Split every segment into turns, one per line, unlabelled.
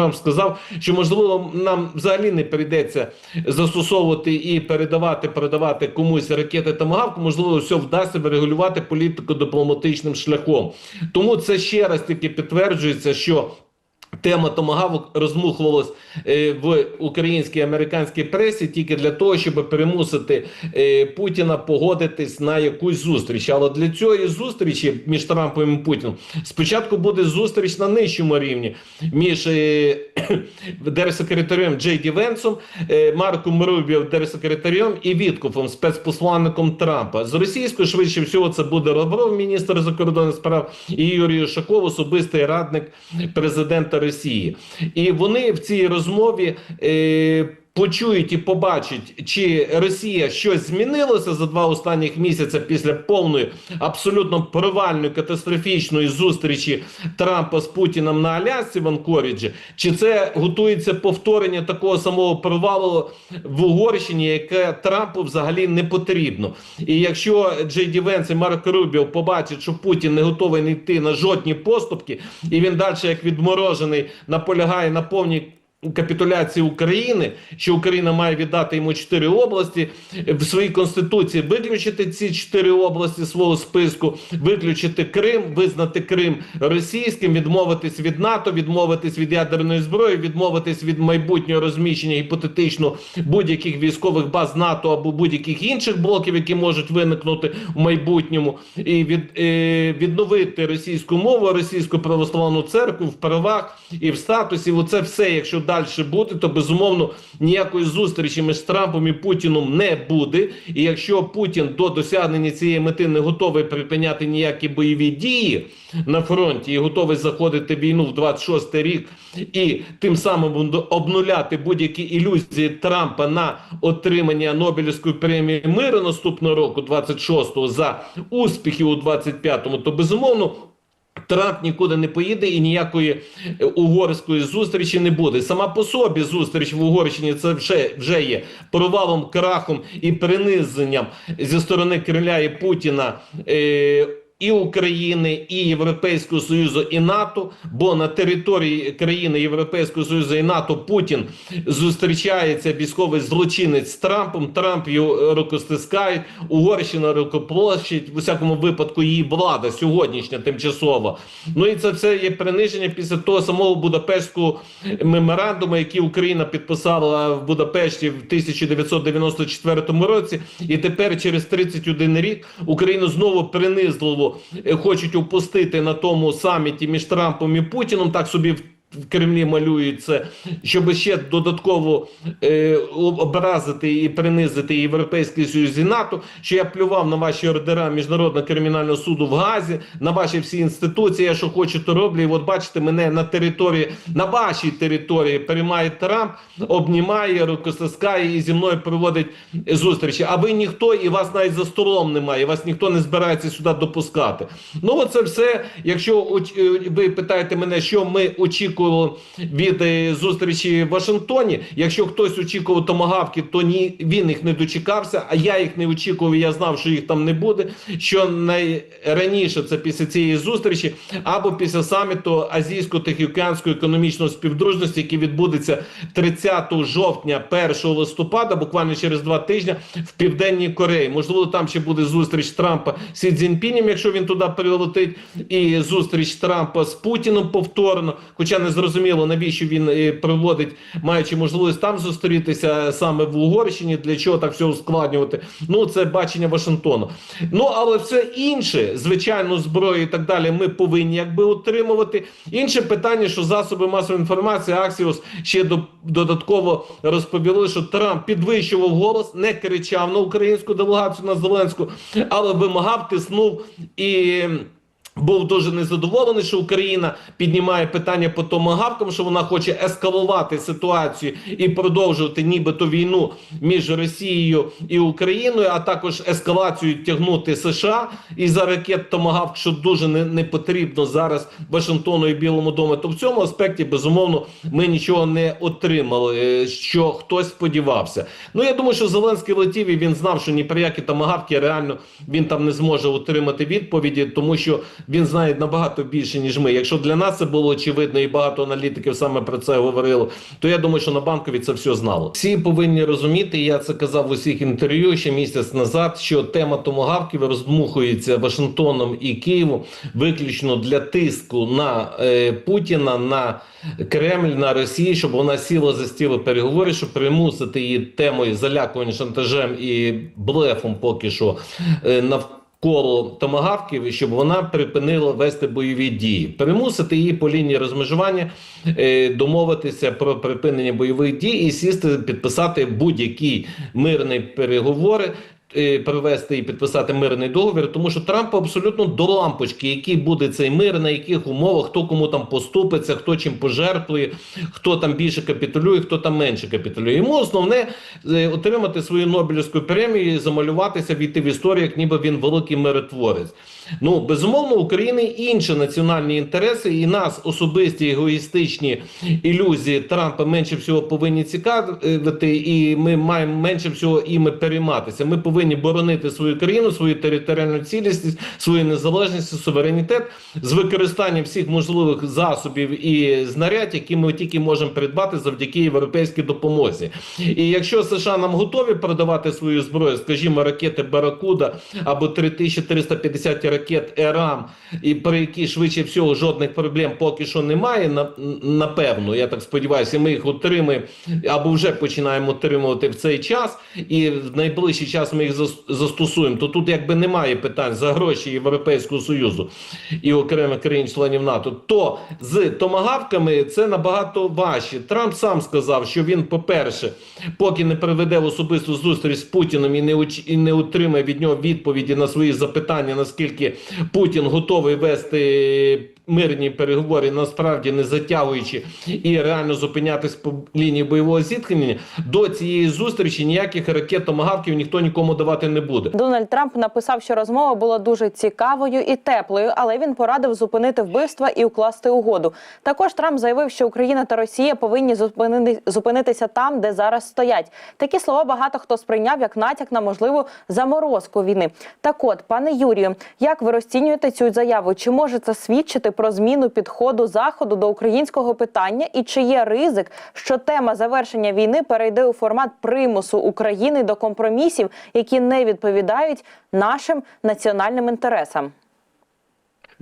Трамп сказав, що можливо нам взагалі не прийдеться застосовувати і передавати, передавати комусь ракети Томагавк, можливо, все вдасться врегулювати політику дипломатичним шляхом. Тому це ще раз таки підтверджується, що. Тема томагавок розмухувалась е, в українській американській пресі тільки для того, щоб примусити е, Путіна погодитись на якусь зустріч. Але для цієї зустрічі між Трампом і Путіним спочатку буде зустріч на нижчому рівні між е, держсекретарем Джей Ді Венсом, Марком Рубіо, держсекретарем і Віткофом, спецпосланником Трампа. З російською швидше всього це буде Лавров, міністр закордонних справ, і Юрій Ушаков, особистий радник президента Росії. І вони в цій розмові. Е, Почують і побачать, чи Росія щось змінилося за два останніх місяці після повної абсолютно провальної катастрофічної зустрічі Трампа з Путіним на Алясці в Анкоріджі, чи це готується повторення такого самого провалу в Угорщині, яке Трампу взагалі не потрібно. І якщо Джей Ді і Марк Рубіо побачать, що Путін не готовий не йти на жодні поступки, і він далі, як відморожений, наполягає на повній капітуляції України, що Україна має віддати йому чотири області в своїй конституції, виключити ці чотири області свого списку, виключити Крим, визнати Крим російським, відмовитись від НАТО, відмовитись від ядерної зброї, відмовитись від майбутнього розміщення гіпотетично будь-яких військових баз НАТО або будь-яких інших блоків, які можуть виникнути в майбутньому, і від е, відновити російську мову, російську православну церкву в правах і в статусі. Оце все, якщо далі буде, то безумовно ніякої зустрічі між Трампом і Путіном не буде. І якщо Путін до досягнення цієї мети не готовий припиняти ніякі бойові дії на фронті і готовий заходити в війну в 26 рік і тим самим обнуляти будь-які ілюзії Трампа на отримання Нобелівської премії миру наступного року, 26-го, за успіхи у 25-му, то безумовно. Трамп нікуди не поїде і ніякої е, угорської зустрічі не буде. Сама по собі зустріч в Угорщині це вже, вже є провалом, крахом і принизенням зі сторони Кремля і Путіна. Е, і України, і Європейського Союзу, і НАТО. Бо на території країни Європейського Союзу і НАТО Путін зустрічається військовий злочинець з Трампом. Трамп його рукостискають, Угорщина рукоплощить, в усякому випадку її влада сьогоднішня тимчасова. Ну і це все є приниження після того самого Будапештського меморандуму, який Україна підписала в Будапешті в 1994 році. І тепер, через 31 рік, Україну знову принизливо хочуть упустити на тому саміті між Трампом і Путіном. Так собі Кремлі малюють це, щоб ще додатково е, образити і принизити Європейський Союз і НАТО, що я плював на ваші ордера Міжнародного кримінального суду в Газі, на ваші всі інституції, я що хочу, то роблю. І от бачите, мене на території, на вашій території переймає Трамп, обнімає, рукостискає і зі мною проводить зустрічі. А ви ніхто, і вас навіть за столом немає, вас ніхто не збирається сюди допускати. Ну, оце все. Якщо е, ви питаєте мене, що ми очікуємо від е, зустрічі в Вашингтоні. Якщо хтось очікував томагавки, то ні він їх не дочекався. А я їх не очікував. Я знав, що їх там не буде. Що найраніше це після цієї зустрічі, або після саміту азійсько-тихоокеанської економічної співдружності, який відбудеться 30 жовтня, 1 листопада, буквально через два тижні в південній Кореї. Можливо, там ще буде зустріч Трампа з Цзіньпінем, якщо він туди прилетить, і зустріч Трампа з Путіном повторно. Хоча не зрозуміло, навіщо він е, проводить, маючи можливість там зустрітися саме в Угорщині, для чого так все ускладнювати. Ну це бачення Вашингтону. Ну але все інше, звичайно, зброю і так далі, ми повинні якби отримувати. Інше питання, що засоби масової інформації Аксіос ще до, додатково розповіли, що Трамп підвищував голос, не кричав на українську делегацію на Зеленську, але вимагав, тиснув і. Був дуже незадоволений, що Україна піднімає питання по томагавкам, що вона хоче ескалувати ситуацію і продовжувати нібито війну між Росією і Україною, а також ескалацію тягнути США і за ракет томагавк, що дуже не, не потрібно зараз Вашингтону і Білому дому. То в цьому аспекті безумовно ми нічого не отримали, що хтось сподівався. Ну я думаю, що Зеленський летів і він знав, що ні про які томагавки реально він там не зможе отримати відповіді, тому що він знає набагато більше ніж ми. Якщо для нас це було очевидно, і багато аналітиків саме про це говорило, то я думаю, що на банкові це все знало. Всі повинні розуміти. Я це казав в усіх інтерв'ю ще місяць назад. Що тема томогавків роздмухується Вашингтоном і Києвом виключно для тиску на е, Путіна на Кремль на Росію, щоб вона сіла за стіл переговорів, щоб примусити її темою залякування шантажем і блефом, поки що е, навколо томагавків, і щоб вона припинила вести бойові дії, примусити її по лінії розмежування, е, домовитися про припинення бойових дій і сісти, підписати будь-які мирні переговори. Е, Провести і підписати мирний договір, тому що Трампу абсолютно до лампочки, який буде цей мир, на яких умовах, хто кому там поступиться, хто чим пожертвує, хто там більше капітулює, хто там менше капітулює. Йому основне е, отримати свою Нобелівську премію, і замалюватися, війти в історію, як ніби він великий миротворець. Ну безумовно, України інші національні інтереси, і нас особисті егоїстичні ілюзії Трампа менше всього повинні цікавити, і ми маємо менше всього іми перейматися. Ми повинні боронити свою країну, свою територіальну цілісність, свою незалежність, суверенітет з використанням всіх можливих засобів і знарядь, які ми тільки можемо придбати завдяки європейській допомозі. І якщо США нам готові продавати свою зброю, скажімо, ракети Баракуда або 3350 ракет ЕРАМ, і про які швидше всього жодних проблем поки що немає. Напевно, я так сподіваюся, ми їх отримаємо або вже починаємо отримувати в цей час, і в найближчий час ми їх зас- застосуємо. То тут якби немає питань за гроші Європейського союзу і окремих країн-членів НАТО. То з томагавками це набагато важче. Трамп сам сказав, що він, по-перше, поки не проведе особисту зустріч з Путіним і не уч- і не отримає від нього відповіді на свої запитання, наскільки Путін готовий вести мирні переговори, насправді не затягуючи і реально зупинятись по лінії бойового зіткнення, до цієї зустрічі ніяких ракет томагавків ніхто нікому давати не буде.
Дональд Трамп написав, що розмова була дуже цікавою і теплою, але він порадив зупинити вбивства і укласти угоду. Також Трамп заявив, що Україна та Росія повинні зупинити, зупинитися там, де зараз стоять. Такі слова багато хто сприйняв як натяк на можливу заморозку війни. Так от, пане Юрію, як ви розцінюєте цю заяву? Чи може це свідчити про зміну підходу заходу до українського питання? І чи є ризик, що тема завершення війни перейде у формат примусу України до компромісів, які не відповідають нашим національним інтересам?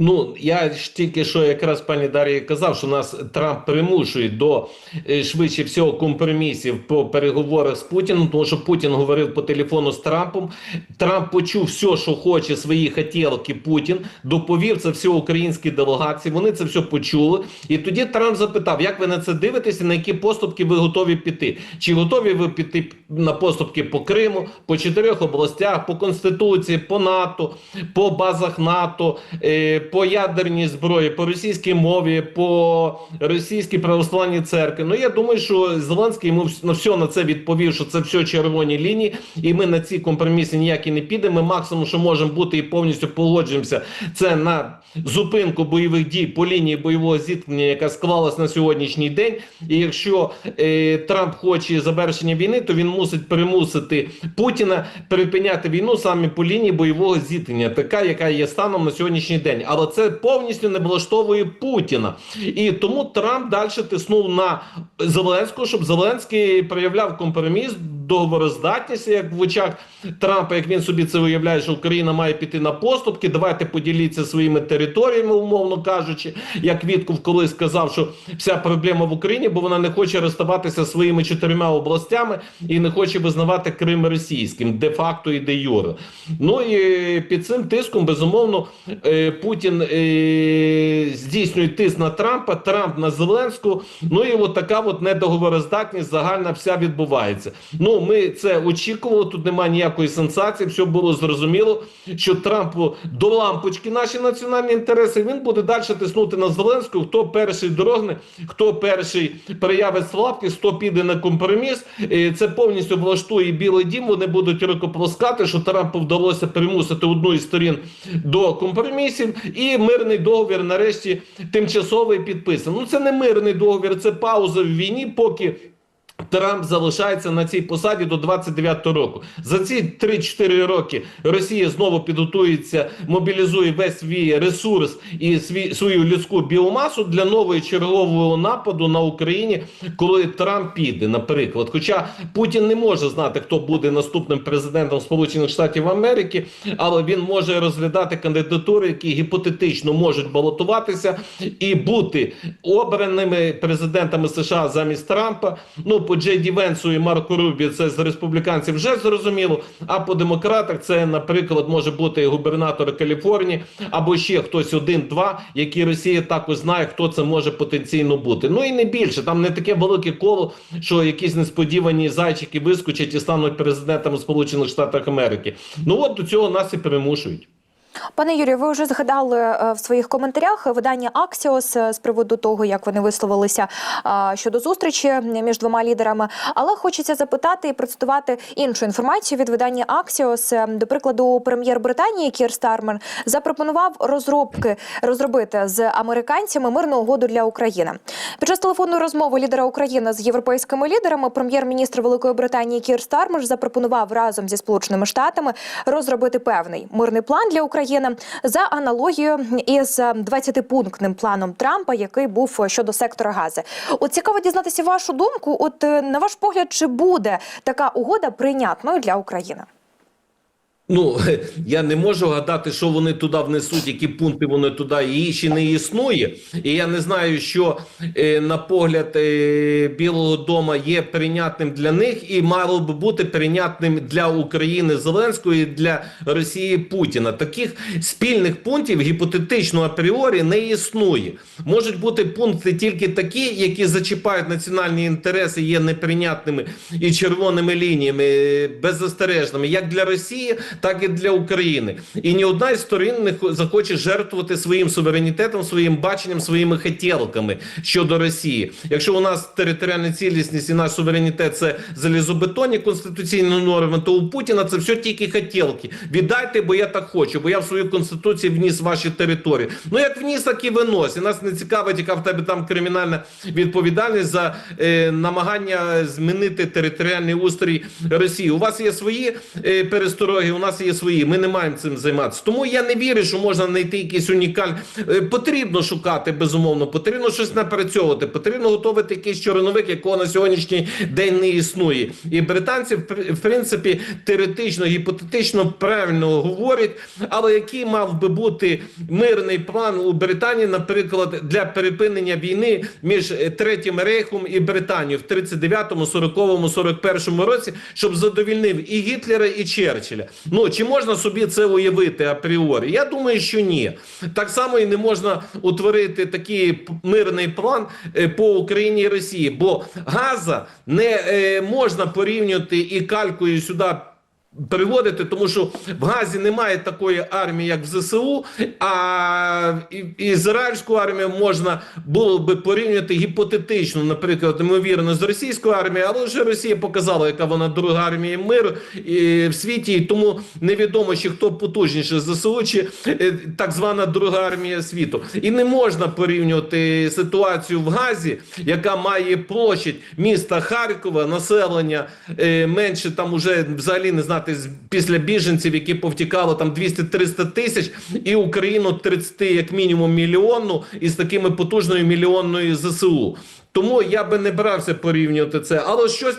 Ну я ж тільки що якраз пані Дар'я казав, що нас Трамп примушує до е, швидше всього компромісів по переговорах з Путіним, тому що Путін говорив по телефону з Трампом. Трамп почув все, що хоче, свої хотілки Путін, доповів це все українській делегації. Вони це все почули. І тоді Трамп запитав, як ви на це дивитеся, на які поступки ви готові піти? Чи готові ви піти на поступки по Криму, по чотирьох областях, по Конституції, по НАТО, по базах НАТО, е, по ядерній зброї, по російській мові, по російській православній церкві. Ну я думаю, що Зеленський йому на все на це відповів, що це все червоні лінії, і ми на ці компроміси ніякі не підемо. Ми максимум, що можемо бути і повністю погоджуємося, це на зупинку бойових дій по лінії бойового зіткнення, яка склалась на сьогоднішній день. І якщо е, Трамп хоче завершення війни, то він мусить примусити Путіна припиняти війну саме по лінії бойового зіткнення, така яка є станом на сьогоднішній день. Але це повністю не влаштовує Путіна. І тому Трамп далі тиснув на Зеленського, щоб Зеленський проявляв компроміс, договороздатність, як в очах Трампа, як він собі це уявляє, що Україна має піти на поступки. Давайте поділіться своїми територіями, умовно кажучи, як Вітков колись сказав, що вся проблема в Україні, бо вона не хоче розставатися своїми чотирма областями і не хоче визнавати Крим російським, де-факто і де юре. Ну і під цим тиском, безумовно, е, Путін е, здійснює тиск на Трампа, Трамп на Зеленську. Ну і от така от недоговороздатність загальна вся відбувається. Ну, ми це очікували. Тут немає ніякої сенсації. Все було зрозуміло, що Трампу до лампочки наші національні інтереси. Він буде далі тиснути на Зеленську. Хто перший дорогне, хто перший проявить слабкість, хто піде на компроміс. Це повністю влаштує Білий Дім. Вони будуть рукоплескати, що Трампу вдалося примусити одну із сторін до компромісів, і мирний договір нарешті тимчасовий підписаний. Ну це не мирний договір, це пауза в війні, поки. Трамп залишається на цій посаді до 29-го року. За ці 3-4 роки Росія знову підготується, мобілізує весь свій ресурс і свій, свою людську біомасу для нового чергового нападу на Україні, коли Трамп піде, наприклад. Хоча Путін не може знати, хто буде наступним президентом Сполучених Штатів Америки, але він може розглядати кандидатури, які гіпотетично можуть балотуватися і бути обраними президентами США замість Трампа. Ну по Джей Венсу і Марку Рубі це з республіканців вже зрозуміло. А по демократах це, наприклад, може бути губернатор Каліфорнії або ще хтось один-два, які Росія також знає, хто це може потенційно бути. Ну і не більше. Там не таке велике коло, що якісь несподівані зайчики вискочать і стануть президентами Сполучених Штатів Америки. Ну от до цього нас і примушують.
Пане Юрію, ви вже згадали е, в своїх коментарях видання Аксіос е, з приводу того, як вони висловилися щодо зустрічі між двома лідерами. Але хочеться запитати і процитувати іншу інформацію від видання Аксіос. Е, До прикладу, прем'єр Британії Кір Стармер запропонував розробки розробити з американцями мирну угоду для України. Під час телефонної розмови лідера України з європейськими лідерами прем'єр-міністр Великої Британії Кір Стармер запропонував разом зі Сполученими Штатами розробити певний мирний план для України за аналогією із 20-пунктним планом Трампа, який був щодо сектора Гази. От цікаво дізнатися вашу думку. От е, на ваш погляд, чи буде така угода прийнятною для України?
Ну я не можу гадати, що вони туди внесуть, які пункти вони туди її ще не існує. І я не знаю, що е, на погляд е, Білого Дома є прийнятним для них і мало би бути прийнятним для України Зеленської і для Росії Путіна. Таких спільних пунктів гіпотетично апріорі не існує. Можуть бути пункти тільки такі, які зачіпають національні інтереси, є неприйнятними і червоними лініями е, беззастережними, як для Росії так і для України. І ні одна із сторін не хо- захоче жертвувати своїм суверенітетом, своїм баченням, своїми хотілками щодо Росії. Якщо у нас територіальна цілісність і наш суверенітет це залізобетонні конституційні норми, то у Путіна це все тільки хотілки. Віддайте, бо я так хочу, бо я в свою конституцію вніс ваші території. Ну як вніс, так і винось. І нас не цікавить, яка в тебе там кримінальна відповідальність за е, намагання змінити територіальний устрій Росії. У вас є свої е, перестороги, у нас є свої. Ми не маємо цим займатися. Тому я не вірю, що можна знайти якісь унікальні. Е, потрібно шукати безумовно, потрібно щось напрацьовувати, потрібно готувати якийсь чорновик, якого на сьогоднішній день не існує. І британці, в принципі, теоретично, гіпотетично правильно говорять, але який мав би бути мирний план у Британії, наприклад, для перепинення війни між е, Третім Рейхом і Британією в 39-му, 40-му, 41-му році, щоб задовільнив і Гітлера, і Черчилля. Ну чи можна собі це уявити апріорі? Я думаю, що ні. Так само і не можна утворити такий мирний план е, по Україні і Росії, бо Газа не е, можна порівнювати і калькою сюди. Приводити, тому що в Газі немає такої армії, як в ЗСУ, а ізраїльську армію можна було би порівняти гіпотетично, наприклад, ймовірно, з російською армією, але вже Росія показала, яка вона друга армія миру і в світі, і тому невідомо, чи хто потужніше ЗСУ, чи е, так звана друга армія світу. І не можна порівнювати ситуацію в Газі, яка має площадь міста Харкова, населення е, менше там уже взагалі не знати з- після біженців, які повтікали там 200-300 тисяч, і Україну 30 як мінімум мільйонну із такими потужною мільйонною ЗСУ. Тому я би не брався порівнювати це, але щось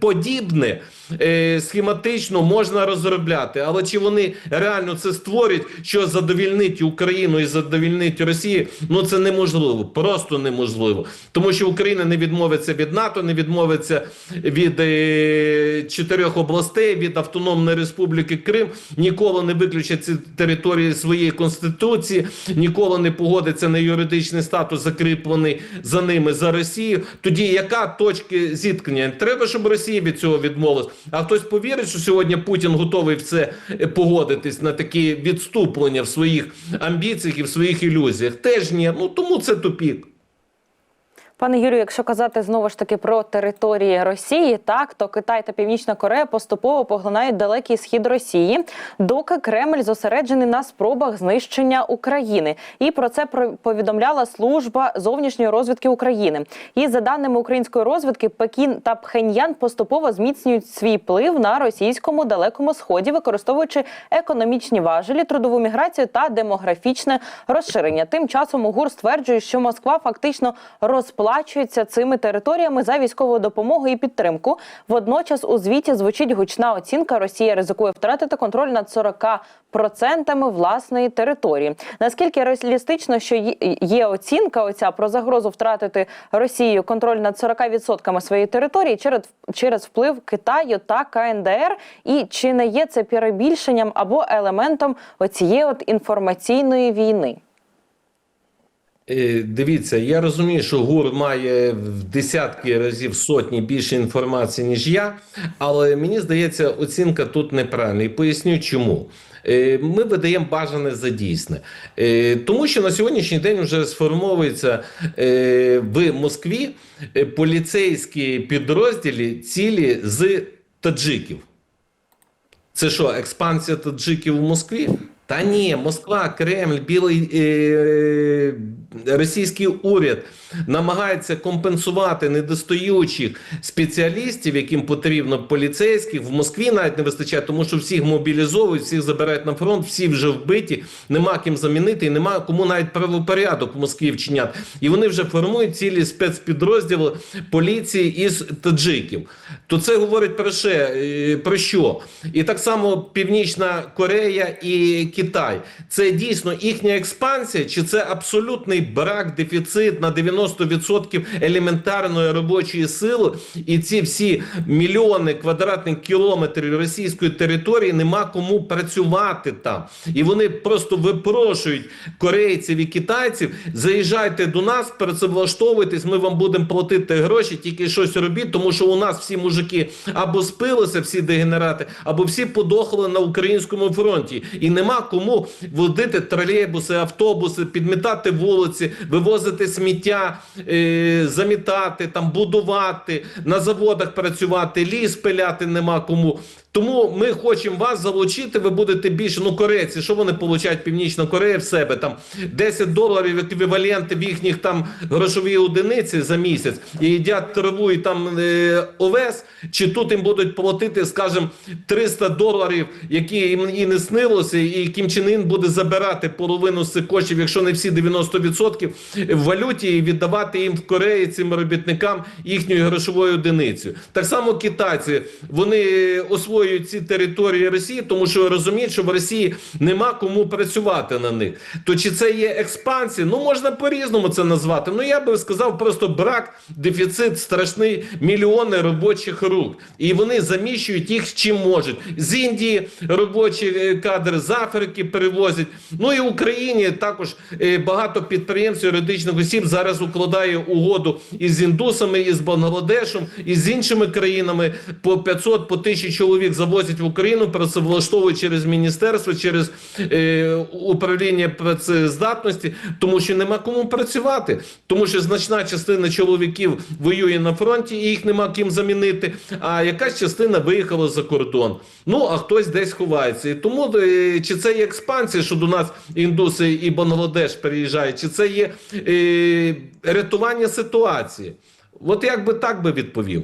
подібне е, схематично можна розробляти. Але чи вони реально це створять, що задовільнить Україну і задовільнить Росію? Ну це неможливо, просто неможливо. Тому що Україна не відмовиться від НАТО, не відмовиться від е, чотирьох областей, від Автономної Республіки Крим, ніколи не виключать ці території своєї конституції, ніколи не погодиться на юридичний статус, закріплений за ними за Росію. Тоді яка точка зіткнення? Треба, щоб Росія від цього відмовилась. А хтось повірить, що сьогодні Путін готовий в це е, погодитись на такі відступлення в своїх амбіціях і в своїх ілюзіях? Теж ні. Ну тому це тупік.
Пане Юрію, якщо казати знову ж таки про території Росії, так то Китай та Північна Корея поступово поглинають далекий схід Росії, доки Кремль зосереджений на спробах знищення України. І про це повідомляла служба зовнішньої розвідки України. І за даними української розвідки, Пекін та Пхеньян поступово зміцнюють свій вплив на російському далекому сході, використовуючи економічні важелі, трудову міграцію та демографічне розширення. Тим часом УГУР стверджує, що Москва фактично розплачується цими територіями за військову допомогу і підтримку. Водночас у звіті звучить гучна оцінка. Росія ризикує втратити контроль над 40% власної території. Наскільки реалістично, що є оцінка оця про загрозу втратити Росію контроль над 40% своєї території через, через вплив Китаю та КНДР, і чи не є це перебільшенням або елементом оцієї от інформаційної війни?
Е, Дивіться, я розумію, що ГУР має в десятки разів сотні більше інформації, ніж я, але мені здається, оцінка тут неправильна. І поясню чому. Е, Ми видаємо бажане за дійсне, Е, тому що на сьогоднішній день вже сформовується в Москві поліцейські підрозділі цілі з таджиків. Це що, експансія таджиків у Москві? Та ні, Москва, Кремль, білий російський уряд намагається компенсувати недостаючих спеціалістів, яким потрібно поліцейських. В Москві навіть не вистачає, тому що всіх мобілізовують, всіх забирають на фронт, всі вже вбиті, нема ким замінити, і нема кому навіть правопорядок в Москві вчиняти. І вони вже формують цілі спецпідрозділи поліції із таджиків. То це говорить про що? Е, про що? І так само Північна Корея і Китай. Це дійсно їхня експансія, чи це абсолютний брак, дефіцит на 90% елементарної робочої сили, і ці всі мільйони квадратних кілометрів російської території нема кому працювати там. І вони просто випрошують корейців і китайців: заїжджайте до нас, працевлаштовуйтесь, ми вам будемо платити гроші, тільки щось робіть, тому що у нас всі мужики або спилися, всі дегенерати, або всі подохли на українському фронті. І нема кому водити тролейбуси, автобуси, підмітати вулиці, вивозити сміття, е, замітати, там будувати, на заводах працювати, ліс пиляти нема кому. Тому ми хочемо вас залучити. Ви будете більше. Ну, корейці, що вони получають Північна Корея в себе? Там 10 доларів еквіваленти в їхніх там грошовій одиниці за місяць і їдять траву і там е, овес. Чи тут їм будуть платити, скажімо, 300 доларів, які їм і не снилося, і Кім Чен Ін буде забирати половину з цих коштів, якщо не всі 90% в валюті і віддавати їм в Кореї цим робітникам їхньою грошовою одиницею. Так само китайці вони освоюють ці території Росії, тому що розуміють, що в Росії нема кому працювати на них. То чи це є експансія? Ну можна по-різному це назвати. Ну я би сказав, просто брак, дефіцит страшний, мільйони робочих рук, і вони заміщують їх чим можуть. З Індії робочі е, кадри з Африки перевозять. Ну і в Україні також е, багато підприємств юридичних осіб зараз укладає угоду із індусами, із Бангладешем, і з іншими країнами по 500, по 1000 чоловік завозять в Україну, працевлаштовують через міністерство, через е, управління працездатності, тому що нема кому працювати, тому що значна частина чоловіків воює на фронті, і їх нема ким замінити. А якась частина виїхала за кордон. Ну а хтось десь ховається. І тому е, чи це є експансія, що до нас індуси і Бангладеш переїжджають, чи це є е, рятування ситуації? От як би так би відповів.